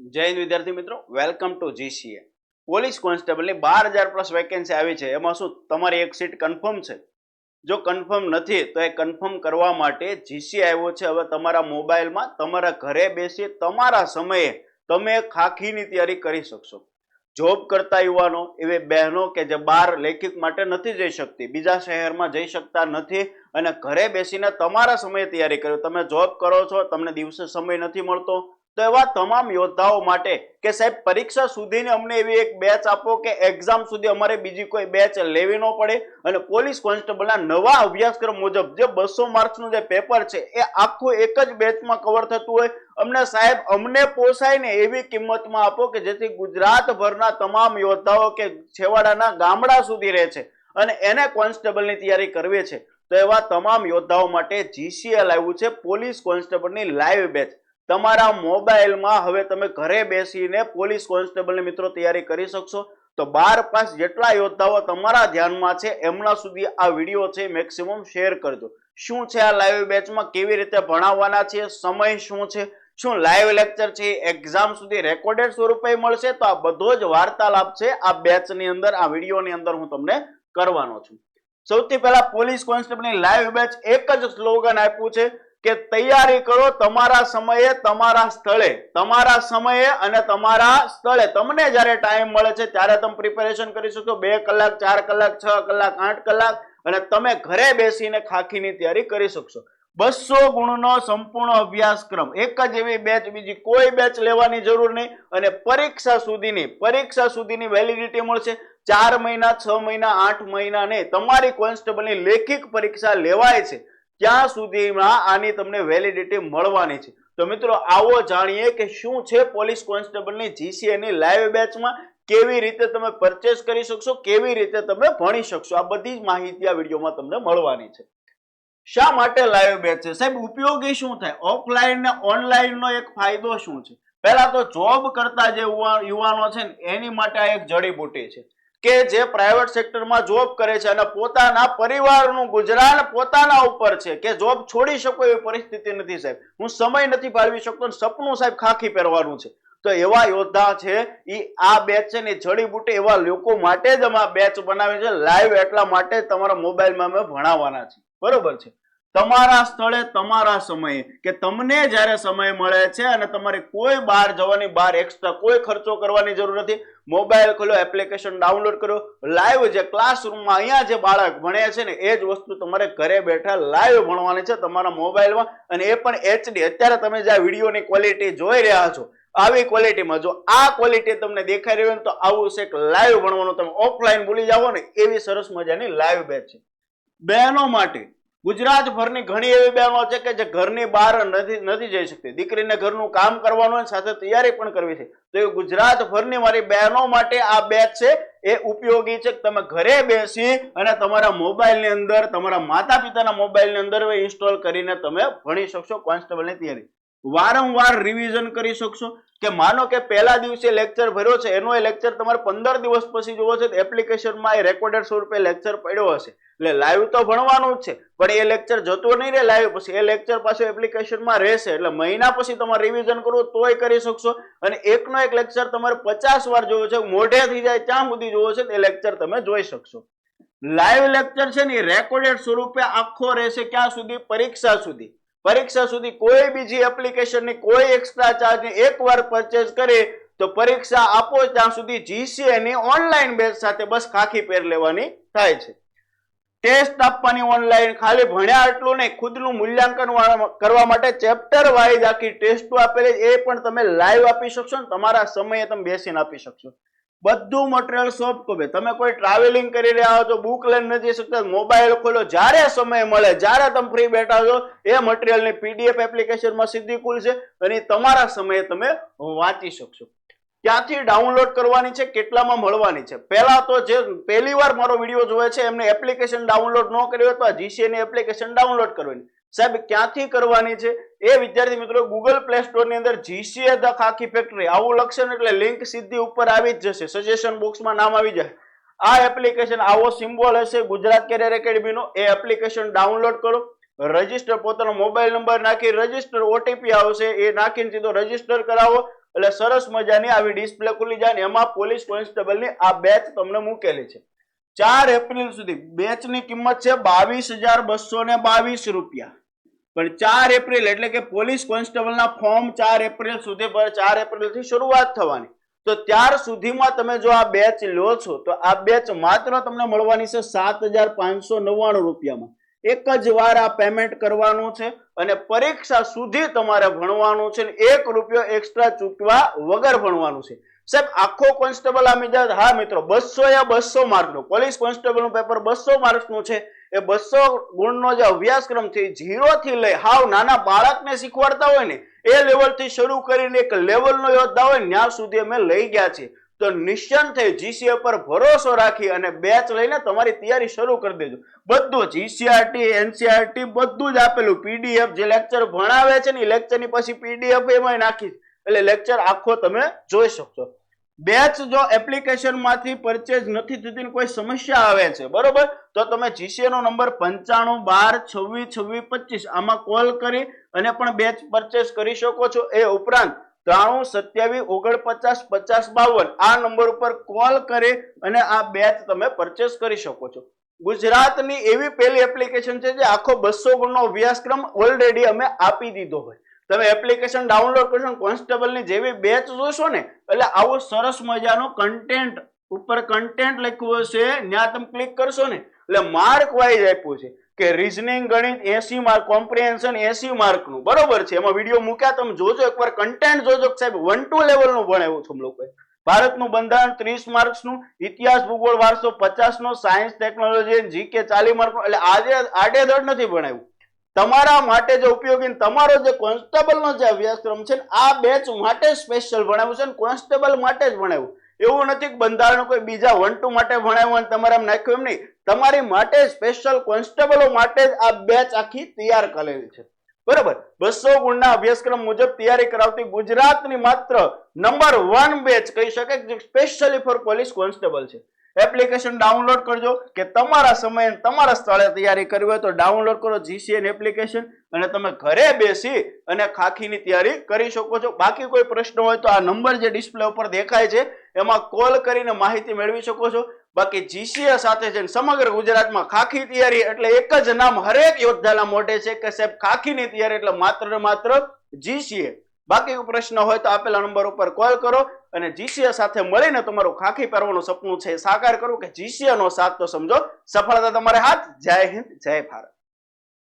જય વિદ્યાર્થી મિત્રો વેલકમ ટુ જીસીએ પોલીસ કોન્સ્ટેબલની બાર હજાર પ્લસ વેકેન્સી આવી છે. એમાં શું? તમારી એક સીટ કન્ફર્મ છે. જો કન્ફર્મ નથી, તો એ કન્ફર્મ કરવા માટે જીસી આવ્યો છે. હવે તમારા મોબાઈલમાં તમારા ઘરે બેસી તમારા સમયે તમે ખાખીની તૈયારી કરી શકશો. જોબ કરતા યુવાનો, એવી બહેનો કે જે બાર લેખિત માટે નથી જઈ શકતી, બીજા શહેરમાં જઈ શકતા નથી અને ઘરે બેસીને તમારા સમયે તૈયારી કરો તમે જોબ કરો છો, તમને દિવસે સમય નથી મળતો તો એવા તમામ યોદ્ધાઓ માટે કે સાહેબ, પરીક્ષા સુધીની અમને એવી એક બેચ આપો કે એક્ઝામ સુધી અમારે બીજી કોઈ બેચ લેવી ન પડે અને પોલીસ કોન્સ્ટેબલના નવા અભ્યાસક્રમ મુજબ જે બસો માર્ક્સનું જે પેપર છે, એ આખું એક જ બેચમાં કવર થતું હોય. અમને સાહેબ, અમને પોસાય ને એવી કિંમતમાં આપો કે જેથી ગુજરાતભરના તમામ યોદ્ધાઓ કે છેવાડાના ગામડા સુધી રહે છે અને એને કોન્સ્ટેબલની તૈયારી કરવી છે. તો એવા તમામ યોદ્ધાઓ માટે જીસીએલ આવ્યું છે, પોલીસ કોન્સ્ટેબલની લાઈવ બેચ તમારા મોબાઈલમાં હવે તમે ઘરે બેસીને પોલીસ કોન્સ્ટેબલની મિત્રો તૈયારી કરી શકશો. તો બાર પાંચ જેટલા યોદ્ધાઓ તમારા ધ્યાનમાં છે, એમના સુધી આ વીડિયો છે મેક્સિમમ શેર કરજો. શું છે આ લાઈવ બેચમાં કેવી રીતે ભણાવવાના છે? સમય શું છે? શું લાઈવ લેક્ચર છે? એક્ઝામ સુધી રેકોર્ડેડ સ્વરૂપે મળશે? તો આ બધો જ વાર્તાલાપ છે આ બેચની અંદર, આ વિડીયોની અંદર હું તમને કરવાનો છું. સૌથી પહેલા પોલીસ કોન્સ્ટેબલની લાઈવ બેચ એક જ સ્લોગન આપ્યું છે કે તૈયારી કરો તમારા સમયે, તમારા સ્થળે. તમારા સમયે અને તમારા સ્થળે. તમને જ્યારે ટાઈમ મળે છે, ત્યારે તમે પ્રિપેરેશન કરી શકો. બે કલાક, ચાર કલાક, છ કલાક, આઠ કલાક અને તમે ઘરે બેસીને ખાખીની તૈયારી કરી શકશો. બસો ગુણનો સંપૂર્ણ અભ્યાસક્રમ. એક જ એવી બેચ બીજી કોઈ બેચ લેવાની જરૂર નહીં. અને પરીક્ષા સુધીની પરીક્ષા સુધીની વેલિડિટી મળશે. ચાર મહિના, છ મહિના, આઠ મહિના નહીં. તમારી કોન્સ્ટેબલની લેખિત પરીક્ષા લેવાય છે. ત્યાં સુધીમાં આની તમને વેલિડિટી મળવાની છે. તો મિત્રો, આવો જાણીએ કે શું છે પોલીસ કોન્સ્ટેબલની જીસીએની લાઈવ બેચમાં કેવી રીતે તમે પરચેસ કરી શકશો? કેવી રીતે તમે ભણી શકશો? આ બધી જ માહિતી આ વિડીયોમાં તમને મળવાની છે. શા માટે લાઈવ બેચ છે? સાહેબ, ઉપયોગી શું થાય? ઓફલાઈન ને ઓનલાઈનનો એક ફાયદો શું છે? પહેલા તો જોબ કરતા જે યુવાનો છે ને, એની માટે આ એક જડીબુટી છે. કે જે પ્રાઇવેટ સેક્ટરમાં જોબ કરે છે અને પોતાના પરિવારનું ગુજરાન પોતાના ઉપર છે કે જોબ છોડી શકો એવી પરિસ્થિતિ નથી સાહેબ. હું સમય નથી ફાળવી શકતો સપનું સાહેબ ખાખી પહેરવાનું છે. તો એવા યોદ્ધા છે એ આ બેચ છે ને જડીબુટી એવા લોકો માટે જ અમે આ બેચ બનાવી છે. લાઈવ એટલા માટે તમારા મોબાઈલમાં અમે ભણાવવાના છે બરોબર છે? તમારા સ્થળે તમારા સમયે, કે તમને જ્યારે સમય મળે છે અને તમારે કોઈ બહાર જવાની, બહાર એક્સ્ટ્રા કોઈ ખર્ચો કરવાની જરૂર નથી મોબાઈલ ખોલો એપ્લિકેશન ડાઉનલોડ કરો લાઈવ જે ક્લાસરૂમમાં અહીંયા જે બાળક ભણે છે ને, એ જ વસ્તુ તમારે ઘરે બેઠા લાઈવ ભણવાની છે તમારા મોબાઈલમાં અને એ પણ એચડી અત્યારે તમે જે વિડીયોની ક્વોલિટી જોઈ રહ્યા છો, આવી ક્વોલિટીમાં જો આ ક્વોલિટી તમને દેખાઈ રહી હોય તો આવું છે લાઈવ ભણવાનું. તમે ઓફલાઈન ભૂલી જાઓ ને, એવી સરસ મજાની લાઈવ બેચ છે. બહેનો માટે ગુજરાતભરની ઘણી એવી બહેનો છે કે જે ઘરની બહાર નથી નથી જઈ શકતી. દીકરીને ઘરનું કામ કરવાનું અને સાથે તૈયારી પણ કરવી છે. તો એ ગુજરાતભરની મારી બહેનો માટે આ બેચ છે, એ ઉપયોગી છે તમે ઘરે બેસી અને તમારા મોબાઈલની અંદર, તમારા માતા પિતાના મોબાઈલની અંદર ઇન્સ્ટોલ કરીને તમે ભણી શકશો કોન્સ્ટેબલની તૈયારી. વારંવાર રિવિઝન કરી શકશો. કે માનો કે પહેલા દિવસે લેક્ચર ભર્યો છે, એનો એ લેક્ચર તમારે પંદર દિવસ પછી જોવો છે, તો એપ્લિકેશનમાં એ રેકોર્ડેડ સ્વરૂપે લેક્ચર પડ્યો હશે. એટલે લાઈવ તો ભણવાનું જ છે, પણ એ લેક્ચર જતો નહીં રહે લાઈવ પછી. એ લેક્ચર પાછું એપ્લિકેશનમાં રહેશે. એટલે મહિના પછી તમારે રિવિઝન કરવું તોય કરી શકશો. અને એકનો એક લેક્ચર તમારે પચાસ વાર જોવો છે, મોઢે થઈ જાય ત્યાં સુધી જોવો છે એ લેક્ચર તમે જોઈ શકશો. લાઈવ લેક્ચર છે ને રેકોર્ડેડ સ્વરૂપે આખો રહેશે ક્યાં સુધી? પરીક્ષા સુધી. પરીક્ષા સુધી કોઈ બીજી એપ્લિકેશનની કોઈ એક્સ્ટ્રા ચાર્જ એક એકવાર પરચેસ કરી, તો પરીક્ષા આપો ત્યાં સુધી જીસીએ ની ઓનલાઈન બેચ સાથે બસ ખાખી પહેર લેવાની થાય છે. ટેસ્ટ આપવાની ઓનલાઈન ખાલી ભણ્યા એટલું નહીં, ખુદનું મૂલ્યાંકન કરવા માટે ચેપ્ટર વાઇઝ આખી ટેસ્ટો આપેલી એ પણ તમે લાઈવ આપી શકશો ને, તમારા સમયે તમે બેસીને આપી શકશો. બધું મટીરિયલ સોફ્ટ કોપી તમે કોઈ ટ્રાવેલિંગ કરી રહ્યા છો બુક લઈને નથી શકતા. મોબાઈલ ખોલો. જ્યારે સમય મળે, જ્યારે તમે ફ્રી બેઠા છો, એ મટીરિયલની પીડીએફ એપ્લિકેશનમાં સીધી ખુલશે અને તમારા સમયે તમે વાંચી શકશો. ક્યાંથી ડાઉનલોડ કરવાની છે, કેટલામાં મળવાની છે? પહેલા તો જે પહેલી વાર મારો વીડિયો જોવે છે, એમને એપ્લિકેશન ડાઉનલોડ ન કરી હોય તો આ જીસીએની એપ્લિકેશન ડાઉનલોડ કરવાની. સાહેબ, ક્યાંથી કરવાની છે? એ વિદ્યાર્થી મિત્રો ગૂગલ પ્લે સ્ટોરની અંદર જીસીએ ધ ખાખી ફેક્ટરી આવું લખશે એટલે લિંક સીધી ઉપર આવી જ જશે. સજેશન બોક્સમાં નામ આવી જાય. આ એપ્લિકેશન આવો સિમ્બોલ હશે ગુજરાત કેરિયર એકેડમીનો એ એપ્લિકેશન ડાઉનલોડ કરો. રજિસ્ટર પોતાનો મોબાઈલ નંબર નાખી રજિસ્ટર ઓટીપી આવશે. એ નાખીને સીધો રજિસ્ટર કરાવો. એટલે સરસ મજાની આવી ડિસ્પ્લે ખુલી જાય ને એમાં પોલીસ કોન્સ્ટેબલની આ બેચ તમને મૂકેલી છે. ચાર એપ્રિલ સુધી બેચની કિંમત છે બાવીસ હજાર બસો ને બાવીસ રૂપિયા. પણ ચાર એપ્રિલ એટલે કે પોલીસ કોન્સ્ટેબલના ફોર્મ ચાર એપ્રિલ સુધી ચાર એપ્રિલથી શરૂઆત થવાની. તો ત્યાર સુધીમાં તમે જો આ બેચ લો છો, તો આ બેચ માત્ર તમને મળવાની છે સાત હજાર પાંચસો નવ્વાણું રૂપિયામાં. એક જ વાર આ પેમેન્ટ કરવાનું છે અને પરીક્ષા સુધી તમારે ભણવાનું છે એક રૂપિયો એક્સ્ટ્રા ચૂકવા વગર ભણવાનું છે. સાહેબ, આખો કોન્સ્ટેબલ આ મિજાજ હા મિત્રો બસો યા બસો માર્કનું, પોલીસ કોન્સ્ટેબલનું પેપર બસો માર્ક્સનું છે. એ બસો ગુણનો જે અભ્યાસક્રમ છે ઝીરો થી લઈ, હાવ નાના બાળકને શીખવાડતા હોય ને, એ લેવલથી શરૂ કરીને એક લેવલનો યોદ્ધા હોય ત્યાં સુધી અમે લઈ ગયા છીએ. તો નિશ્ચિંત થઈ જીસીએ પર ભરોસો રાખી અને બેચ લઈને તમારી તૈયારી શરૂ કરી દેજો. બધું જીસીઆરટી એનસીઆરટી બધું જ આપેલું પીડીએફ જે લેક્ચર ભણાવે છે ને, એ લેક્ચરની પછી પીડીએફ એમાં નાખી એટલે લેક્ચર આખો તમે જોઈ શકશો. બેચ જો એપ્લિકેશનમાંથી પરચેજ નથી થતી કોઈ સમસ્યા આવે છે, બરોબર? તો તમે જીસીએ નો નંબર પંચાણું બાર છવ્વીસ છવ્વીસ પચીસ આમાં કોલ કરી અને પણ બેચ પરચેસ કરી શકો છો. એ ઉપરાંત ત્રાણું, સત્યાવીસ, ઓગણપચાસ, પચાસ, બાવન આ નંબર ઉપર કોલ કરી અને આ બેચ તમે પરચેસ કરી શકો છો. ગુજરાતની એવી પહેલી એપ્લિકેશન છે જે આખો બસો ગુણનો અભ્યાસક્રમ ઓલરેડી અમે આપી દીધો હોય. તમે એપ્લિકેશન ડાઉનલોડ કરશો કોન્સ્ટેબલની જેવી બેચ જોશો ને, એટલે આવો સરસ મજાનો કન્ટેન્ટ ઉપર કન્ટેન્ટ લખ્યું હશે, ત્યાં તમે ક્લિક કરશો ને, એટલે માર્ક વાઇઝ આપ્યું છે કે રીઝનિંગ ગણિત, એસી માર્ક કોમ્પ્રિહેન્શન એસી માર્કનું બરોબર છે? એમાં વીડિયો મૂક્યા, તમે જોજો એકવાર કન્ટેન્ટ જોજો સાહેબ વન ટુ લેવલનું ભણાવ્યું છું લોકોએ. ભારતનું બંધારણ ત્રીસ માર્ક્સનું ઇતિહાસ, ભૂગોળ, વારસો, પચાસ નો સાયન્સ ટેકનોલોજી જીકે ચાલીસ માર્કનું એટલે આજે, આડેધડ નથી ભણાવ્યું. તમારા માટે જે ઉપયોગી તમારો જે કોન્સ્ટેબલનો જે અભ્યાસક્રમ છે આ બેચ માટે સ્પેશિયલ ભણાવ્યું છે કોન્સ્ટેબલ માટે જ ભણાવ્યું. એવું નથી બંધારણ કોઈ બીજા વન ટુ માટે ભણાવ્યું અને તમારે નાખ્યું એમ નહીં. તમારી માટે સ્પેશિયલ કોન્સ્ટેબલો માટે જ આ બેચ આખી તૈયાર કરેલી છે. બરાબર? બસો ગુણના અભ્યાસક્રમ મુજબ તૈયારી કરાવતી ગુજરાતની માત્ર નંબર વન બેચ કહી શકે જે સ્પેશિયલી ફોર પોલીસ કોન્સ્ટેબલ છે. એપ્લિકેશન ડાઉનલોડ કરજો કે તમારા સમયે તમારા સ્થળે તૈયારી કરવી હોય તો ડાઉનલોડ કરો જીસીએન એપ્લિકેશન અને તમે ઘરે બેસી અને ખાખીની તૈયારી કરી શકો છો. બાકી કોઈ પ્રશ્ન હોય તો આ નંબર જે ડિસ્પ્લે ઉપર દેખાય છે, એમાં કોલ કરીને માહિતી મેળવી શકો છો. બાકી જીસીએ સાથે છે સમગ્ર ગુજરાતમાં ખાખી તૈયારી એટલે એક જ નામ હરેક યોદ્ધાના મોઢે છે કે સાહેબ ખાખીની તૈયારી એટલે માત્ર ને માત્ર જીસીએ બાકી પ્રશ્ન હોય તો આપેલા નંબર ઉપર કોલ કરો અને જીસીએ સાથે મળીને તમારું ખાખી પહેરવાનું સપનું છે સાકાર કરવું કે જીસીએ નો સાથ તો સમજો. સફળતા તમારે હાથ. જય હિન્દ, જય ભારત.